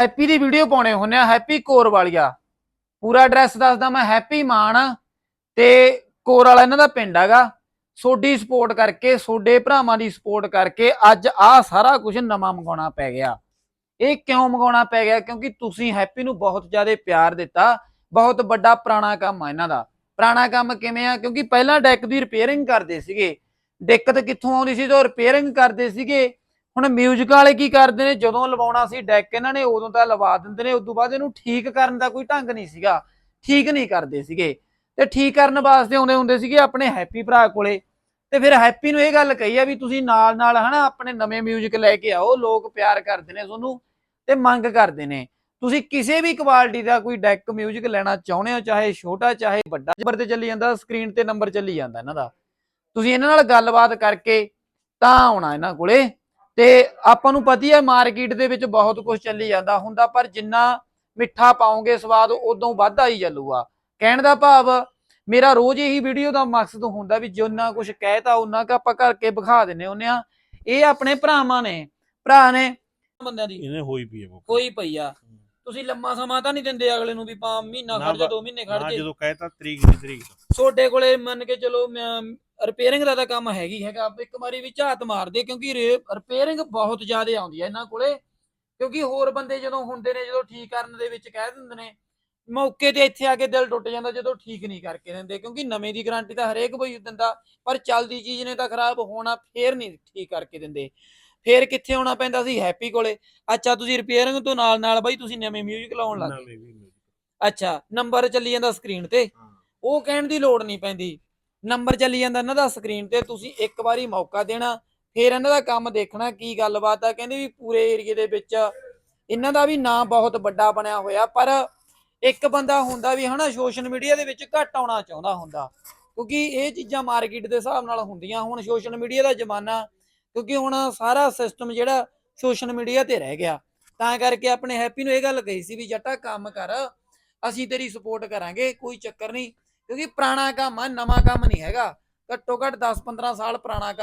Happy ਦੀ video ਪਾਉਣੇ ਹੁੰਨੇ ਆ ਹੈਪੀ ਕੋਰ ਵਾਲੀਆ। ਪੂਰਾ ਐਡਰੈਸ ਦੱਸਦਾ ਮੈਂ ਹੈਪੀ ਮਾਨ ਤੇ ਕੋਰ ਵਾਲਾ ਇਹਨਾਂ ਦਾ ਪਿੰਡ ਹੈਗਾ। ਸੋਡੀ ਸਪੋਰਟ ਕਰਕੇ ਸੋਡੇ ਭਰਾਵਾਂ ਦੀ ਸਪੋਰਟ ਕਰਕੇ ਅੱਜ ਆਹ ਸਾਰਾ ਕੁਝ ਨਵਾਂ ਮੰਗਾਉਣਾ ਪੈ ਗਿਆ। ਇਹ ਕਿਉਂ ਮੰਗਾਉਣਾ ਪੈ ਗਿਆ? ਕਿਉਂਕਿ ਤੁਸੀਂ ਹੈਪੀ ਨੂੰ ਬਹੁਤ ਜ਼ਿਆਦਾ ਪਿਆਰ ਦਿੱਤਾ। ਬਹੁਤ ਵੱਡਾ ਪੁਰਾਣਾ ਕੰਮ ਆ ਇਹਨਾਂ ਦਾ। ਪੁਰਾਣਾ ਕੰਮ ਕਿਵੇਂ ਆ? ਕਿਉਂਕਿ ਪਹਿਲਾਂ ਡੈਕ ਦੀ ਰਿਪੇਅਰਿੰਗ ਕਰਦੇ ਸੀਗੇ। ਦਿੱਕਤ ਕਿੱਥੋਂ ਆਉਂਦੀ ਸੀ? ਜਦੋਂ ਰਿਪੇਅਰਿੰਗ ਕਰਦੇ ਸੀਗੇ ਹੁਣ ਮਿਊਜ਼ਿਕ ਵਾਲੇ ਕੀ ਕਰਦੇ ਨੇ? ਜਦੋਂ ਲਵਾਉਣਾ ਸੀ ਡੈਕ ਇਹਨਾਂ ਨੇ, ਉਦੋਂ ਤਾਂ ਲਵਾ ਦਿੰਦੇ ਨੇ, ਉਦੋਂ ਬਾਅਦ ਇਹਨੂੰ ਠੀਕ ਕਰਨ ਦਾ ਕੋਈ ਢੰਗ ਨਹੀਂ ਸੀਗਾ। ਠੀਕ ਨਹੀਂ ਕਰਦੇ ਸੀਗੇ। ਤੇ ਠੀਕ ਕਰਨ ਵਾਸਤੇ ਆਉਂਦੇ ਹੁੰਦੇ ਸੀਗੇ ਆਪਣੇ ਹੈਪੀ ਭਰਾ ਕੋਲੇ। ਤੇ ਫਿਰ ਹੈਪੀ ਨੂੰ ਇਹ ਗੱਲ ਕਹੀ ਆ ਵੀ ਤੁਸੀਂ ਨਾਲ ਨਾਲ ਹਨਾ ਆਪਣੇ ਨਵੇਂ ਮਿਊਜ਼ਿਕ ਲੈ ਕੇ ਆਓ, ਲੋਕ ਪਿਆਰ ਕਰਦੇ ਨੇ ਤੁਹਾਨੂੰ ਤੇ ਮੰਗ ਕਰਦੇ ਨੇ। ਤੁਸੀਂ ਕਿਸੇ ਵੀ ਕੁਆਲਿਟੀ ਦਾ ਕੋਈ ਡੈਕ ਮਿਊਜ਼ਿਕ ਲੈਣਾ ਚਾਹੁੰਦੇ ਹੋ, ਚਾਹੇ ਛੋਟਾ, ਚਾਹੇ ਵੱਡਾ ਨੰਬਰ ਤੇ ਚੱਲੀ ਜਾਂਦਾ ਸਕਰੀਨ ਤੇ ਨੰਬਰ ਚੱਲੀ ਜਾਂਦਾ ਇਹਨਾਂ ਦਾ। ਤੁਸੀਂ ਇਹਨਾਂ ਨਾਲ ਗੱਲਬਾਤ ਕਰਕੇ ਤਾਂ ਆਉਣਾ ਇਹਨਾਂ ਕੋਲੇ। ਤੇ ਆਪਾਂ ਨੂੰ ਪਤਾ ਹੀ ਹੈ ਮਾਰਕੀਟ ਦੇ ਵਿੱਚ ਬਹੁਤ ਕੁਝ ਚੱਲੀ ਜਾਂਦਾ ਹੁੰਦਾ ਪਰ ਜਿੰਨਾ ਮਿੱਠਾ ਪਾਓਗੇ ਸਵਾਦ ਉਦੋਂ ਵੱਧ ਆਈ ਚੱਲੂਗਾ ਕਹਿਣ ਦਾ ਭਾਵ ਮੇਰਾ ਰੋਜ਼ ਇਹੀ ਵੀਡੀਓ ਦਾ ਮਕਸਦ ਹੁੰਦਾ ਵੀ ਜਿੰਨਾ ਕੁਝ ਕਹਿਤਾ ਉਹਨਾਂ ਕ ਆਪਾਂ ਕਰਕੇ ਵਿਖਾ ਦਿੰਨੇ ਹੁੰਨੇ ਆ। ਇਹ ਆਪਣੇ ਭਰਾਵਾਂ ਨੇ ਭਰਾ ਨੇ। ਬੰਦਿਆਂ ਦੀ ਇਹਨੇ ਹੋਈ ਪਈ ਹੈ ਬੁੱਕ ਕੋਈ ਪਈ ਆ। ਤੁਸੀਂ ਲੰਮਾ ਸਮਾਂ ਤਾਂ ਨਹੀਂ ਦਿੰਦੇ ਅਗਲੇ ਨੂੰ ਵੀ ਪਾ ਮਹੀਨਾ ਖੜ ਜਾ ਬਾ- ਦੋ ਮਹੀਨੇ ਖੜ ਨਾ ਜੇ ਜਦੋਂ ਕਹਿਤਾ ਤਰੀਕ ਦੀ ਤਰੀਕ। ਤੁਹਾਡੇ ਕੋਲੇ ਮੰਨ ਕੇ ਚਲੋ ਰਿਪੇਅਰਿੰਗ ਦਾ ਤਾਂ ਕੰਮ ਹੈਗੀ ਹੈਗਾ ਆਪ ਇੱਕ ਵਾਰੀ ਵੀ ਝਾਤ ਮਾਰਦੇ ਕਿਉਂਕਿ ਰਿਪੇਅਰਿੰਗ ਬਹੁਤ ਜ਼ਿਆਦਾ ਆਉਂਦੀ ਹੈ ਇਹਨਾਂ ਕੋਲੇ ਕਿਉਂਕਿ ਹੋਰ ਬੰਦੇ ਜਦੋਂ ਹੁੰਦੇ ਨੇ ਜਦੋਂ ਠੀਕ ਕਰਨ ਦੇ ਵਿੱਚ ਕਹਿ ਦਿੰਦੇ ਨੇ ਮੌਕੇ ਤੇ ਇੱਥੇ ਆ ਕੇ ਦਿਲ ਟੁੱਟ ਜਾਂਦਾ ਜਦੋਂ ਠੀਕ ਨਹੀਂ ਕਰਕੇ ਦਿੰਦੇ ਕਿਉਂਕਿ ਨਵੇਂ ਦੀ ਗਾਰੰਟੀ ਤਾਂ ਹਰੇਕ ਕੋਈ ਦਿੰਦਾ ਪਰ ਚੱਲਦੀ ਚੀਜ਼ ਨੇ ਤਾਂ ਖਰਾਬ ਹੋਣਾ ਫੇਰ ਨਹੀਂ ਠੀਕ ਕਰਕੇ ਦਿੰਦੇ। ਫੇਰ ਕਿੱਥੇ ਆਉਣਾ ਪੈਂਦਾ ਸੀ? ਹੈਪੀ ਕੋਲੇ। ਅੱਛਾ ਤੁਸੀਂ ਰਿਪੇਅਰਿੰਗ ਤੋਂ ਨਾਲ ਨਾਲ ਬਾਈ ਤੁਸੀਂ ਨਵੇਂ ਮਿਊਜ਼ਿਕ ਲਾਉਣ ਲੱਗ ਅੱਛਾ ਨੰਬਰ ਚੱਲੀ ਜਾਂਦਾ ਸਕਰੀਨ ਤੇ। ਉਹ ਕਹਿਣ ਦੀ ਲੋੜ ਨਹੀਂ ਪੈਂਦੀ। ਨੰਬਰ ਚੱਲੀ ਜਾਂਦਾ ਇਹਨਾਂ ਦਾ ਸਕਰੀਨ ਤੇ, ਤੁਸੀਂ ਇੱਕ ਵਾਰੀ ਮੌਕਾ ਦੇਣਾ, ਫਿਰ ਇਹਨਾਂ ਦਾ ਕੰਮ ਦੇਖਣਾ ਕੀ ਗੱਲਬਾਤ ਆ। ਕਹਿੰਦੇ ਵੀ ਪੂਰੇ ਏਰੀਏ ਦੇ ਵਿੱਚ ਇਹਨਾਂ ਦਾ ਵੀ ਨਾਂ ਬਹੁਤ ਵੱਡਾ ਬਣਿਆ ਹੋਇਆ, ਪਰ ਇੱਕ ਬੰਦਾ ਹੁੰਦਾ ਵੀ ਹਨਾ ਸੋਸ਼ਲ ਮੀਡੀਆ ਦੇ ਵਿੱਚ ਘੱਟ ਆਉਣਾ ਚਾਹੁੰਦਾ ਹੁੰਦਾ। ਕਿਉਂਕਿ ਇਹ ਚੀਜ਼ਾਂ ਮਾਰਕੀਟ ਦੇ ਹਿਸਾਬ ਨਾਲ ਹੁੰਦੀਆਂ। ਹੁਣ ਸੋਸ਼ਲ ਮੀਡੀਆ ਦਾ ਜ਼ਮਾਨਾ, ਕਿਉਂਕਿ ਹੁਣ ਸਾਰਾ ਸਿਸਟਮ ਜਿਹੜਾ ਸੋਸ਼ਲ ਮੀਡੀਆ ਤੇ ਰਹਿ ਗਿਆ। ਤਾਂ ਕਰਕੇ ਆਪਣੇ ਹੈਪੀ ਨੂੰ ਇਹ ਗੱਲ ਕਹੀ ਸੀ ਵੀ ਜੱਟਾ ਕੰਮ ਕਰ, ਅਸੀਂ ਤੇਰੀ ਸਪੋਰਟ ਕਰਾਂਗੇ, ਕੋਈ ਚੱਕਰ ਨਹੀਂ। ਕਿਉਂਕਿ ਪੁਰਾਣਾ ਕੰਮ ਆ, ਨਵਾਂ ਕੰਮ ਨਹੀਂ ਹੈਗਾ। ਘੱਟੋ ਘੱਟ 10 15 ਸਾਲ ਪੁਰਾਣਾ ਕੰਮ